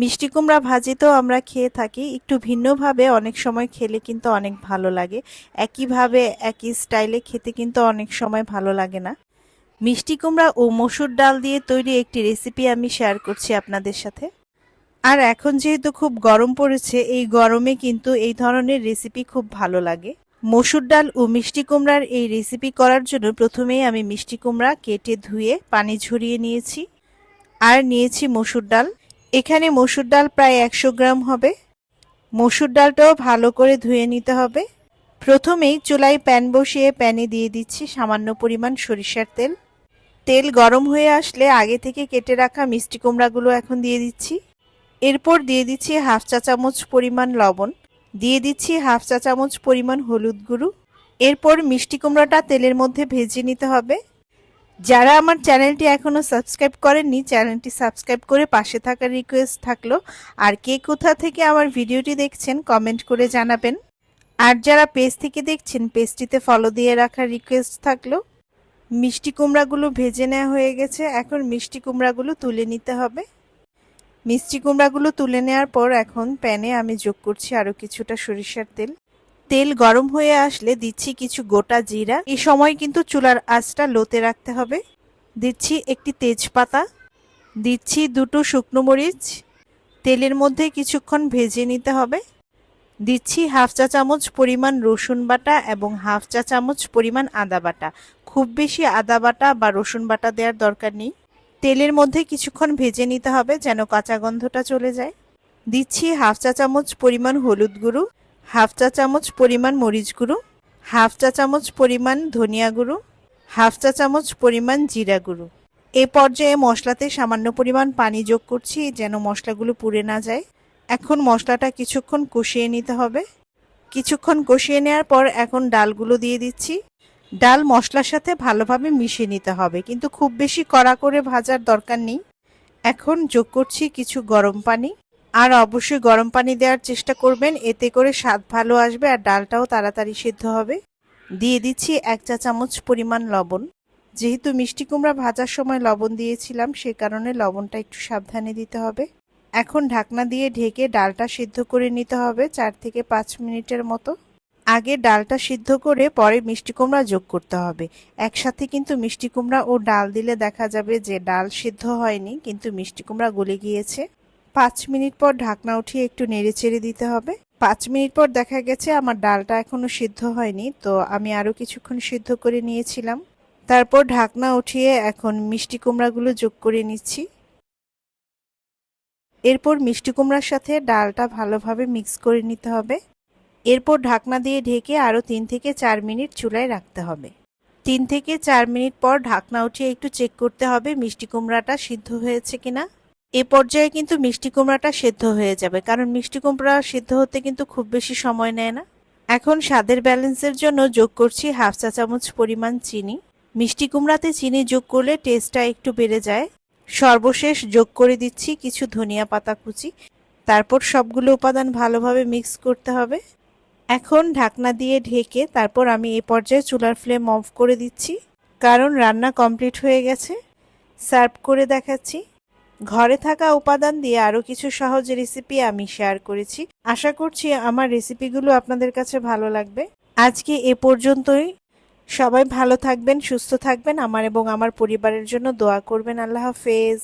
মিষ্টি কুমড়া ভাজি তো আমরা খেয়ে থাকি, একটু ভিন্নভাবে অনেক সময় খেলে কিন্তু অনেক ভালো লাগে। একইভাবে, একই স্টাইলে খেতে কিন্তু অনেক সময় ভালো লাগে না। মিষ্টি কুমড়া ও মসুর ডাল দিয়ে তৈরি একটি রেসিপি আমি শেয়ার করছি আপনাদের সাথে। আর এখন যেহেতু খুব গরম পড়েছে, এই গরমে কিন্তু এই ধরনের রেসিপি খুব ভালো লাগে। মসুর ডাল ও মিষ্টি কুমড়ার এই রেসিপি করার জন্য প্রথমেই আমি মিষ্টি কুমড়া কেটে ধুয়ে পানি ঝরিয়ে নিয়েছি। আর নিয়েছি মসুর ডাল। এখানে মসুর ডাল প্রায় একশো গ্রাম হবে। মসুর ডালটাও ভালো করে ধুয়ে নিতে হবে। প্রথমেই চুলায় প্যান বসিয়ে প্যানে দিয়ে দিচ্ছি সামান্য পরিমাণ সরিষার তেল। তেল গরম হয়ে আসলে আগে থেকে কেটে রাখা মিষ্টি কুমড়াগুলো এখন দিয়ে দিচ্ছি। এরপর দিয়ে দিচ্ছি হাফ চা চামচ পরিমাণ লবণ। দিয়ে দিচ্ছি হাফ চা চামচ পরিমাণ হলুদ গুঁড়ো। এরপর মিষ্টি কুমড়াটা তেলের মধ্যে ভেজে নিতে হবে। যারা আমার চ্যানেলটি এখনও সাবস্ক্রাইব করেননি, চ্যানেলটি সাবস্ক্রাইব করে পাশে থাকার রিকোয়েস্ট থাকল। আর কে কোথা থেকে আমার ভিডিওটি দেখছেন কমেন্ট করে জানাবেন। আর যারা পেজ থেকে দেখছেন পেজটিতে ফলো দিয়ে রাখার রিকোয়েস্ট থাকল। মিষ্টি কুমড়াগুলো ভেজে নেওয়া হয়ে গেছে, এখন মিষ্টি কুমড়াগুলো তুলে নিতে হবে। মিষ্টি কুমড়াগুলো তুলে নেওয়ার পর এখন প্যানে আমি যোগ করছি আরও কিছুটা সরিষার তেল। তেল গরম হয়ে আসলে দিচ্ছি কিছু গোটা জিরা। এই সময় কিন্তু চুলার আঁচটা লোতে রাখতে হবে। দিচ্ছি একটি তেজপাতা। দিচ্ছি দুটো শুকনো মরিচ। তেলের মধ্যে কিছুক্ষণ ভেজে নিতে হবে। দিচ্ছি হাফ চা চামচ পরিমাণ রসুন বাটা এবং হাফ চা চামচ পরিমাণ আদা বাটা। খুব বেশি আদা বাটা বা রসুন বাটা দেওয়ার দরকার নেই। তেলের মধ্যে কিছুক্ষণ ভেজে নিতে হবে যেন কাঁচা গন্ধটা চলে যায়। দিচ্ছি হাফ চা চামচ পরিমাণ হলুদ গুঁড়ো। হাফ চা চামচ পরিমাণ মরিচ গুঁড়ো, হাফ চা চামচ পরিমাণ ধনিয়া গুঁড়ো, হাফ চা চামচ পরিমাণ জিরা গুঁড়ো। এ পর্যায়ে মশলাতে সামান্য পরিমাণ পানি যোগ করছি যেন মশলাগুলো পুড়ে না যায়। এখন মশলাটা কিছুক্ষণ কষিয়ে নিতে হবে। কিছুক্ষণ কষিয়ে নেওয়ার পর এখন ডালগুলো দিয়ে দিচ্ছি। ডাল মশলার সাথে ভালোভাবে মিশিয়ে নিতে হবে, কিন্তু খুব বেশি কড়া করে ভাজার দরকার নেই। এখন যোগ করছি কিছু গরম পানি। আর অবশ্যই গরম পানি দেওয়ার চেষ্টা করবেন, এতে করে স্বাদ ভালো আসবে আর ডালটাও তাড়াতাড়ি সিদ্ধ হবে। দিয়ে দিচ্ছি এক চা চামচ পরিমাণ লবণ। যেহেতু মিষ্টি কুমড়া ভাজার সময় লবণ দিয়েছিলাম, সে কারণে লবণটা একটু সাবধানে দিতে হবে। এখন ঢাকনা দিয়ে ঢেকে ডালটা সিদ্ধ করে নিতে হবে চার থেকে পাঁচ মিনিটের মতো। আগে ডালটা সিদ্ধ করে পরে মিষ্টি কুমড়া যোগ করতে হবে। একসাথে কিন্তু মিষ্টি কুমড়া ও ডাল দিলে দেখা যাবে যে ডাল সিদ্ধ হয়নি, কিন্তু মিষ্টি কুমড়া গলে গিয়েছে। পাঁচ মিনিট পর ঢাকনা উঠিয়ে একটু নেড়ে চেড়ে দিতে হবে। পাঁচ মিনিট পর দেখা গেছে আমার ডালটা এখনও সিদ্ধ হয়নি, তো আমি আরও কিছুক্ষণ সিদ্ধ করে নিয়েছিলাম। তারপর ঢাকনা উঠিয়ে এখন মিষ্টি কুমড়াগুলো যোগ করে নিচ্ছি। এরপর মিষ্টি কুমড়ার সাথে ডালটা ভালোভাবে মিক্স করে নিতে হবে। এরপর ঢাকনা দিয়ে ঢেকে আরও তিন থেকে চার মিনিট চুলায় রাখতে হবে। তিন থেকে চার মিনিট পর ঢাকনা উঠিয়ে একটু চেক করতে হবে মিষ্টি কুমড়াটা সিদ্ধ হয়েছে কিনা। এ পর্যায়ে কিন্তু মিষ্টি কুমড়াটা সেদ্ধ হয়ে যাবে, কারণ মিষ্টি কুমড়া সেদ্ধ হতে কিন্তু খুব বেশি সময় নেয় না। এখন স্বাদের ব্যালেন্সের জন্য যোগ করছি হাফ চা চামচ পরিমাণ চিনি। মিষ্টি কুমড়াতে চিনি যোগ করলে টেস্টটা একটু বেড়ে যায়। সর্বশেষ যোগ করে দিচ্ছি কিছু ধনিয়া পাতা কুচি। তারপর সবগুলো উপাদান ভালোভাবে মিক্স করতে হবে। এখন ঢাকনা দিয়ে ঢেকে তারপর আমি এ পর্যায়ে চুলার ফ্লেম অফ করে দিচ্ছি, কারণ রান্না কমপ্লিট হয়ে গেছে। সার্ভ করে দেখাচ্ছি। ঘরে থাকা উপাদান দিয়ে আরও কিছু সহজ রেসিপি আমি শেয়ার করেছি। আশা করছি আমার রেসিপিগুলো আপনাদের কাছে ভালো লাগবে। আজকে এ পর্যন্তই। সবাই ভালো থাকবেন, সুস্থ থাকবেন। আমার এবং আমার পরিবারের জন্য দোয়া করবেন। আল্লাহ হাফেজ।